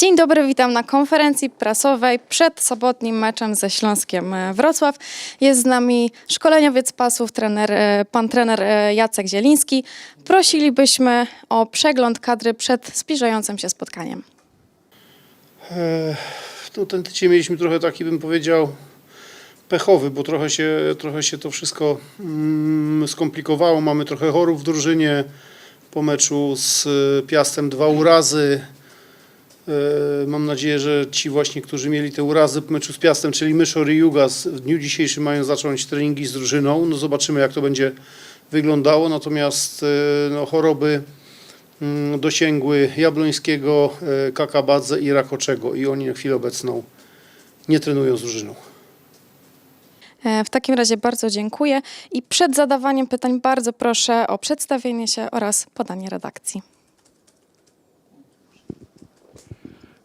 Dzień dobry, witam na konferencji prasowej przed sobotnim meczem ze Śląskiem e, Wrocław. Jest z nami szkoleniowiec pasów, trener, e, pan trener e, Jacek Zieliński. Prosilibyśmy o przegląd kadry przed zbliżającym się spotkaniem. E, No, ten tydzień mieliśmy trochę taki, bym powiedział, pechowy, bo trochę się, trochę się to wszystko mm, skomplikowało. Mamy trochę chorób w drużynie. Po meczu z Piastem dwa urazy. E, Mam nadzieję, że ci właśnie, którzy mieli te urazy po meczu z Piastem, czyli Myszor i Jugas, w dniu dzisiejszym mają zacząć treningi z drużyną. No zobaczymy, jak to będzie wyglądało. Natomiast e, no, choroby mm, dosięgły Jablońskiego, e, Kakabadze i Rakoczego i oni na chwilę obecną nie trenują z drużyną. W takim razie bardzo dziękuję i przed zadawaniem pytań bardzo proszę o przedstawienie się oraz podanie redakcji.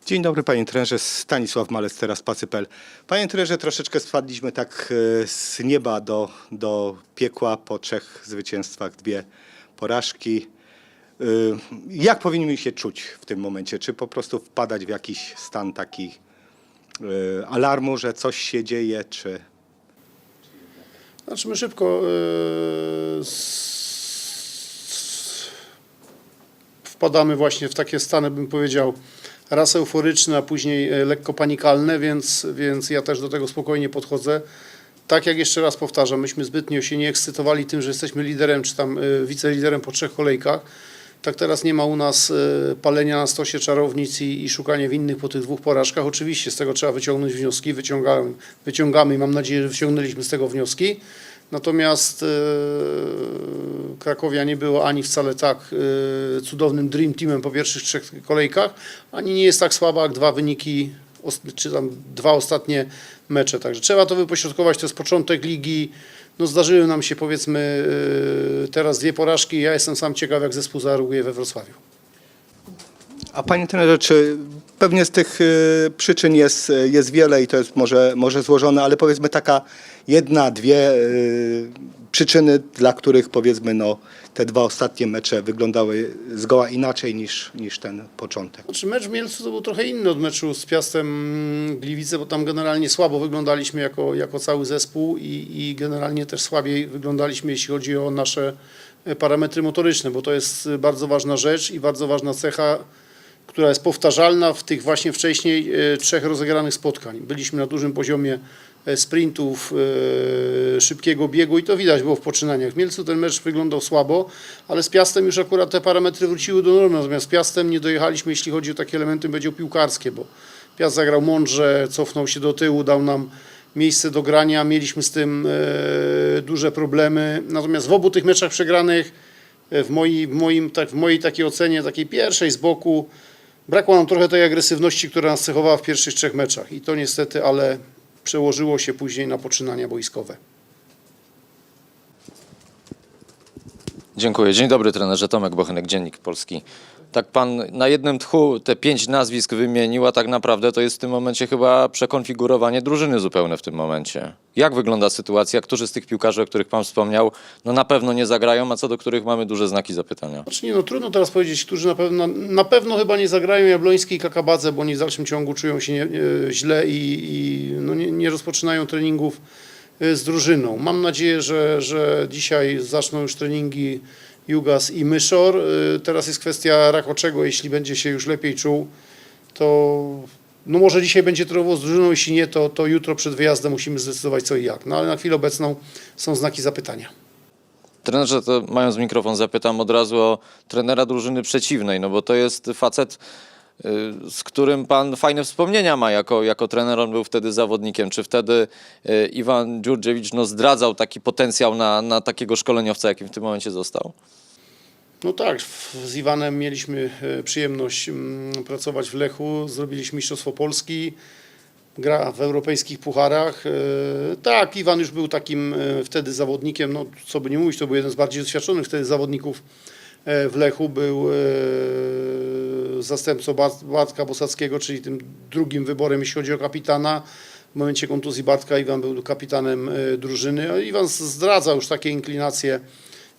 Dzień dobry panie trenerze, Stanisław Malec, teraz Pacypel. Panie trenerze, troszeczkę spadliśmy tak e, z nieba do, do piekła po trzech zwycięstwach, dwie porażki. E, Jak powinniśmy się czuć w tym momencie? Czy po prostu wpadać w jakiś stan taki e, alarmu, że coś się dzieje, czy... Znaczy my szybko wpadamy właśnie w takie stany, bym powiedział, raz euforyczne, a później e, lekko panikalne, więc, więc ja też do tego spokojnie podchodzę. Tak jak jeszcze raz powtarzam, myśmy zbytnio się nie ekscytowali tym, że jesteśmy liderem czy tam e, wiceliderem po trzech kolejkach. Tak teraz nie ma u nas e, palenia na stosie czarownic i, i szukania winnych po tych dwóch porażkach. Oczywiście z tego trzeba wyciągnąć wnioski, wyciągamy, wyciągamy i mam nadzieję, że wyciągnęliśmy z tego wnioski. Natomiast e, Krakowia nie była ani wcale tak e, cudownym dream teamem po pierwszych trzech kolejkach, ani nie jest tak słaba jak dwa wyniki, czy tam dwa ostatnie mecze. Także trzeba to wypośrodkować, to jest początek ligi. No zdarzyły nam się powiedzmy e, teraz dwie porażki. Ja jestem sam ciekaw, jak zespół zareaguje we Wrocławiu. A panie trenerze, czy pewnie z tych y, przyczyn jest, jest wiele i to jest może, może złożone, ale powiedzmy taka jedna, dwie y, przyczyny, dla których powiedzmy no, te dwa ostatnie mecze wyglądały zgoła inaczej niż, niż ten początek. Znaczy mecz w Mielcu to był trochę inny od meczu z Piastem Gliwice, bo tam generalnie słabo wyglądaliśmy jako, jako cały zespół i, i generalnie też słabiej wyglądaliśmy, jeśli chodzi o nasze e, parametry motoryczne, bo to jest bardzo ważna rzecz i bardzo ważna cecha, która jest powtarzalna w tych właśnie wcześniej e, trzech rozegranych spotkań. Byliśmy na dużym poziomie e, sprintów, e, szybkiego biegu i to widać było w poczynaniach. W Mielcu ten mecz wyglądał słabo, ale z Piastem już akurat te parametry wróciły do normy, natomiast z Piastem nie dojechaliśmy, jeśli chodzi o takie elementy, będzie piłkarskie, bo Piast zagrał mądrze, cofnął się do tyłu, dał nam miejsce do grania, mieliśmy z tym duże problemy, natomiast w obu tych meczach przegranych w, moi, w, moim, tak, w mojej takiej ocenie, takiej pierwszej z boku, brakło nam trochę tej agresywności, która nas cechowała w pierwszych trzech meczach i to niestety, ale przełożyło się później na poczynania boiskowe. Dziękuję. Dzień dobry trenerze. Tomek Bochenek, Dziennik Polski. Tak pan na jednym tchu te pięć nazwisk wymienił, a tak naprawdę to jest w tym momencie chyba przekonfigurowanie drużyny zupełne w tym momencie. Jak wygląda sytuacja? Którzy z tych piłkarzy, o których pan wspomniał, no na pewno nie zagrają, a co do których mamy duże znaki zapytania? Znaczy nie, no trudno teraz powiedzieć, którzy na pewno, na pewno chyba nie zagrają Jabloński i Kakabadze, bo oni w dalszym ciągu czują się nie, e, źle i, i no nie, nie rozpoczynają treningów e, z drużyną. Mam nadzieję, że, że dzisiaj zaczną już treningi Jugas i Myszor. E, Teraz jest kwestia Rakoczego, jeśli będzie się już lepiej czuł, to no może dzisiaj będzie trenował z drużyną, jeśli nie, to, to jutro przed wyjazdem musimy zdecydować co i jak. No ale na chwilę obecną są znaki zapytania. Trenerze, to mając mikrofon, zapytam od razu o trenera drużyny przeciwnej, no bo to jest facet, y, z którym pan fajne wspomnienia ma jako, jako trener. On był wtedy zawodnikiem. Czy wtedy y, Iwan Dziurdziewicz no, zdradzał taki potencjał na, na takiego szkoleniowca, jakim w tym momencie został? No tak, z Iwanem mieliśmy e, przyjemność mm, pracować w Lechu, zrobiliśmy Mistrzostwo Polski, gra w europejskich pucharach. Tak, Iwan już był takim wtedy zawodnikiem, no co by nie mówić, to był jeden z bardziej doświadczonych wtedy zawodników w Lechu, był zastępcą Bart- Bartka Bosackiego, czyli tym drugim wyborem, jeśli chodzi o kapitana. W momencie kontuzji Bartka Iwan był kapitanem e, drużyny. Iwan zdradza już takie inklinacje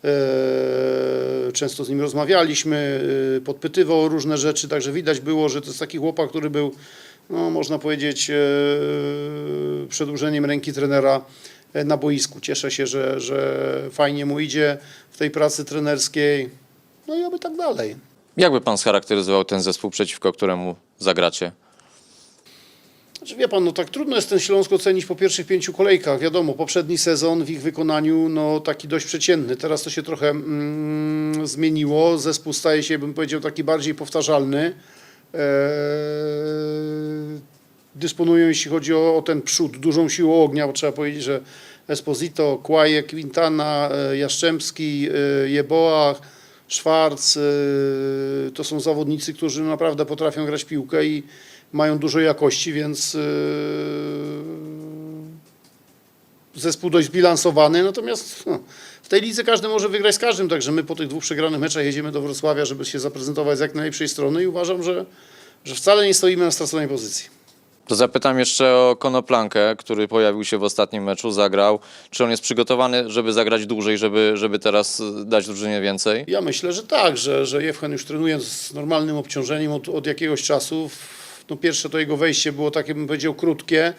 e, często z nim rozmawialiśmy, e, podpytywał o różne rzeczy, także widać było, że to jest taki chłopak, który był, no, można powiedzieć, przedłużeniem ręki trenera na boisku. Cieszę się, że, że fajnie mu idzie w tej pracy trenerskiej, no i oby tak dalej. Jakby pan scharakteryzował ten zespół, przeciwko któremu zagracie? Znaczy, wie pan, no tak trudno jest ten Śląsk ocenić po pierwszych pięciu kolejkach. Wiadomo, poprzedni sezon w ich wykonaniu no taki dość przeciętny. Teraz to się trochę mm, zmieniło. Zespół staje się, bym powiedział, taki bardziej powtarzalny. Eee, dysponują, jeśli chodzi o, o ten przód, dużą siłą ognia, bo trzeba powiedzieć, że Esposito, Kłaje, Quintana, e, Jaszczębski, e, Szwarc, e, to są zawodnicy, którzy naprawdę potrafią grać piłkę i mają dużo jakości, więc e, zespół dość zbilansowany, natomiast no, w tej lidze każdy może wygrać z każdym, także my po tych dwóch przegranych meczach jedziemy do Wrocławia, żeby się zaprezentować z jak najlepszej strony i uważam, że, że wcale nie stoimy na straconej pozycji. To zapytam jeszcze o Konoplankę, który pojawił się w ostatnim meczu, zagrał. Czy on jest przygotowany, żeby zagrać dłużej, żeby, żeby teraz dać drużynie więcej? Ja myślę, że tak, że, że Jewchen już trenuje z normalnym obciążeniem od, od jakiegoś czasu. No pierwsze to jego wejście było takie, bym powiedział, krótkie,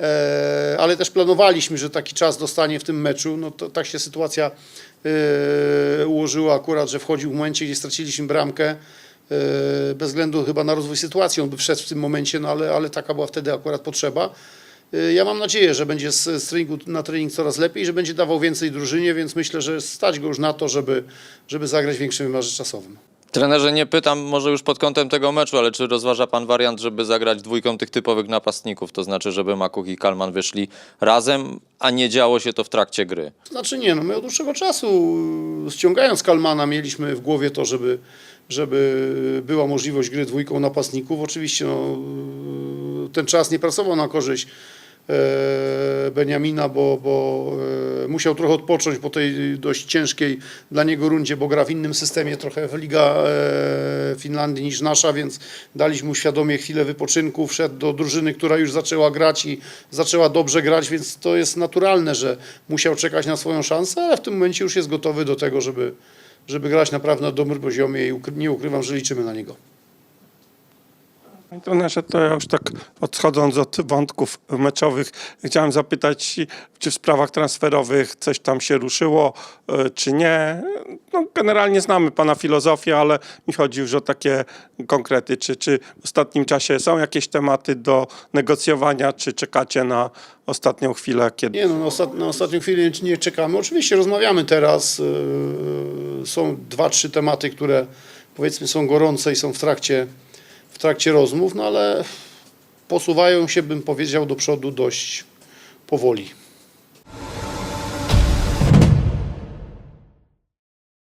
e, ale też planowaliśmy, że taki czas dostanie w tym meczu. No to tak się sytuacja e, ułożyła akurat, że wchodził w momencie, gdzie straciliśmy bramkę. E, bez względu chyba na rozwój sytuacji, on by wszedł w tym momencie, no ale, ale taka była wtedy akurat potrzeba. E, Ja mam nadzieję, że będzie z, treningu na trening coraz lepiej, że będzie dawał więcej drużynie, więc myślę, że stać go już na to, żeby, żeby zagrać w większym wymiarze czasowym. Trenerze, nie pytam może już pod kątem tego meczu, ale czy rozważa pan wariant, żeby zagrać dwójką tych typowych napastników? To znaczy, żeby Makuch i Kalman wyszli razem, a nie działo się to w trakcie gry. Znaczy nie, no my od dłuższego czasu ściągając Kalmana mieliśmy w głowie to, żeby, żeby była możliwość gry dwójką napastników. Oczywiście no, ten czas nie pracował na korzyść Beniamina, bo, bo e, musiał trochę odpocząć po tej dość ciężkiej dla niego rundzie, bo gra w innym systemie trochę w Liga e, Finlandii niż nasza, więc daliśmy mu świadomie chwilę wypoczynku, wszedł do drużyny, która już zaczęła grać i zaczęła dobrze grać, więc to jest naturalne, że musiał czekać na swoją szansę, ale w tym momencie już jest gotowy do tego, żeby, żeby grać naprawdę na dobrym poziomie i nie ukrywam, że liczymy na niego. Trenerze, to ja już tak odchodząc od wątków meczowych, chciałem zapytać, czy w sprawach transferowych coś tam się ruszyło, e, czy nie. No, generalnie znamy pana filozofię, ale mi chodzi już o takie konkrety. Czy, czy w ostatnim czasie są jakieś tematy do negocjowania, czy czekacie na ostatnią chwilę, kiedy... Nie no, na, ostat, na ostatnią chwilę nie- czekamy. Oczywiście rozmawiamy teraz. Yy, są dwa, trzy tematy, które powiedzmy są gorące i są w trakcie, w trakcie rozmów, no ale posuwają się, bym powiedział, do przodu dość powoli.